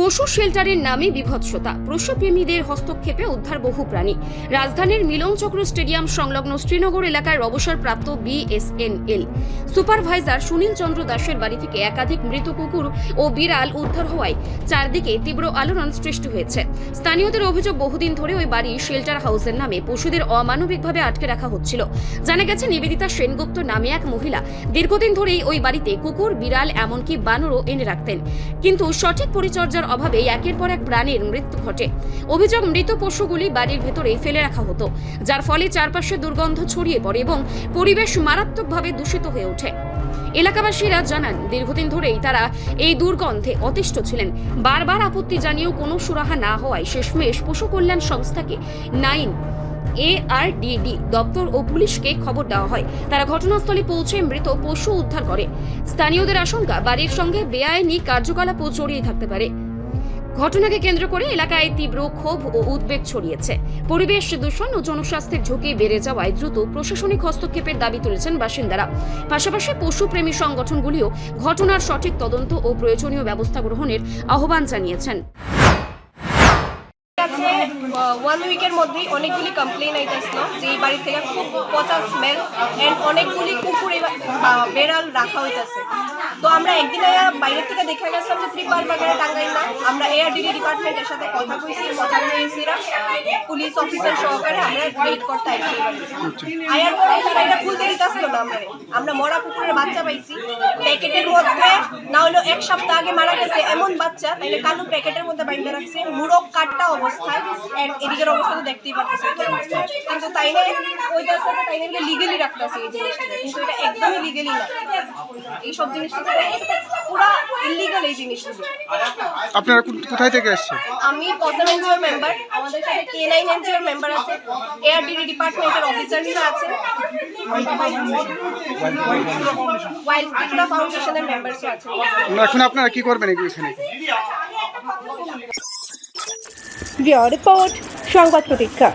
পশু শেল্টারের নামে বিভৎসতা। পশুপ্রেমীদের হস্তক্ষেপে উদ্ধার বহু প্রাণী। রাজধানীর মিলনচক্র স্টেডিয়াম সংলগ্ন শ্রীনগর এলাকায় অবসরপ্রাপ্ত বিএসএনএল সুপারভাইজার সুনীল চন্দ্র দাসের বাড়ি থেকে একাধিক মৃত কুকুর ও বিড়াল উদ্ধার হওয়ায় চারদিকে তীব্র আলোড়ন সৃষ্টি হয়েছে। স্থানীয়দের অভিযোগ বহুদিন ধরে ওই বাড়ি শেল্টার হাউসের নামে পশুদের অমানবিকভাবে আটকে রাখা হচ্ছিল। জানা গেছে, নিবেদিতা সেনগুপ্ত নামে এক মহিলা দীর্ঘদিন ধরেই ওই বাড়িতে কুকুর, বিড়াল, এমনকি বানরও এনে রাখতেন। কিন্তু সঠিক পরিচর্যার অভাবে একের পর এক প্রাণীর মৃত্যু ঘটে। অভিযোগ, মৃত পশুগুলি বাড়ির ভেতরে ফেলে রাখা হতো, যার ফলে চারপাশে দুর্গন্ধ ছড়িয়ে পড়ে এবং পরিবেশ মারাত্মকভাবে দূষিত হয়ে ওঠে। এলাকাবাসীরা জানান, দীর্ঘদিন ধরেই তারা এই দুর্গন্ধে অতিষ্ঠ ছিলেন। বারবার আপত্তি জানিয়েও কোনো সুরাহা না হওয়ায় শেষমেশ পশু কল্যাণ সংস্থাকে নাইন এআরডিডি, দপ্তর ও পুলিশকে খবর দেওয়া হয়। তারা ঘটনাস্থলে পৌঁছে মৃত পশু উদ্ধার করে। স্থানীয়দের আশঙ্কা, বাড়ির সঙ্গে বেআইনি কার্যকলাপও জড়িয়ে থাকতে পারে। ঘটনাকে কেন্দ্র করে এলাকায় তীব্র ক্ষোভ ও উদ্বেগ ছড়িয়েছে। পরিবেশ দূষণ ও জনস্বাস্থ্যের ঝুঁকি বেড়ে যাওয়ায় দ্রুত প্রশাসনিক হস্তক্ষেপের দাবি তুলেছেন বাসিন্দারা। পাশাপাশি পশুপ্রেমী সংগঠনগুলিও ঘটনার সঠিক তদন্ত ও প্রয়োজনীয় ব্যবস্থা গ্রহণের আহ্বান জানিয়েছেন। ওয়ান উইকের মধ্যেই অনেকগুলি কমপ্লেন আইতেছিল যে এই বাড়ি থেকে খুব পচা স্মেল অ্যান্ড অনেকগুলি আহ, বেড়াল রাখা হইতেছে। তো আমরা একদিন বাইরের থেকে দেখা গেছিলাম যে ত্রিপাল বাগানে টাঙ্গাই না। আমরা এআরডিডি ডিপার্টমেন্টের সাথে কথা কইছি কথা কইছিরা পুলিশ অফিসার সহকারে আমরা ওয়েট করতে আয়ার পরে তারা এটা খুলতে দিতেছিল না আমরা আমরা মরা কুকুরের বাচ্চা পাইছি। প্যাকেটের মধ্যে না হলো এক সপ্তাহ আগে মারা গেছে এমন বাচ্চা, তাইলে কালো প্যাকেটের মধ্যে বাইন্ধে রাখছে। মুরগ কাটটা অবস্থায় এদিকের অবস্থা তো দেখতেই পাচ্ছি কিন্তু তাইলে ওইটা আছে তাইলে লিগেলি রাখতেছে এই জিনিসটা। কিন্তু এটা একদমই লিগেলি না এই সব জিনিসটা পুরা ইলিগাল এই জিনিসগুলো। আপনারা কোথায় থেকে এসছেন? আমি এনজিওর মেম্বার আমাদের সাথে কে নাইন এনজিওর মেম্বার আছে। এআরডিডি ডিপার্টমেন্টের অফিসার্সরা আছে। ওয়াইল্ড ত্রিপুরা ফাউন্ডেশনের মেম্বার্সও আছে। না, এখন আপনারা কি করবেন এখানে রিপোর্ট সংবাদ প্রতীক্ষা।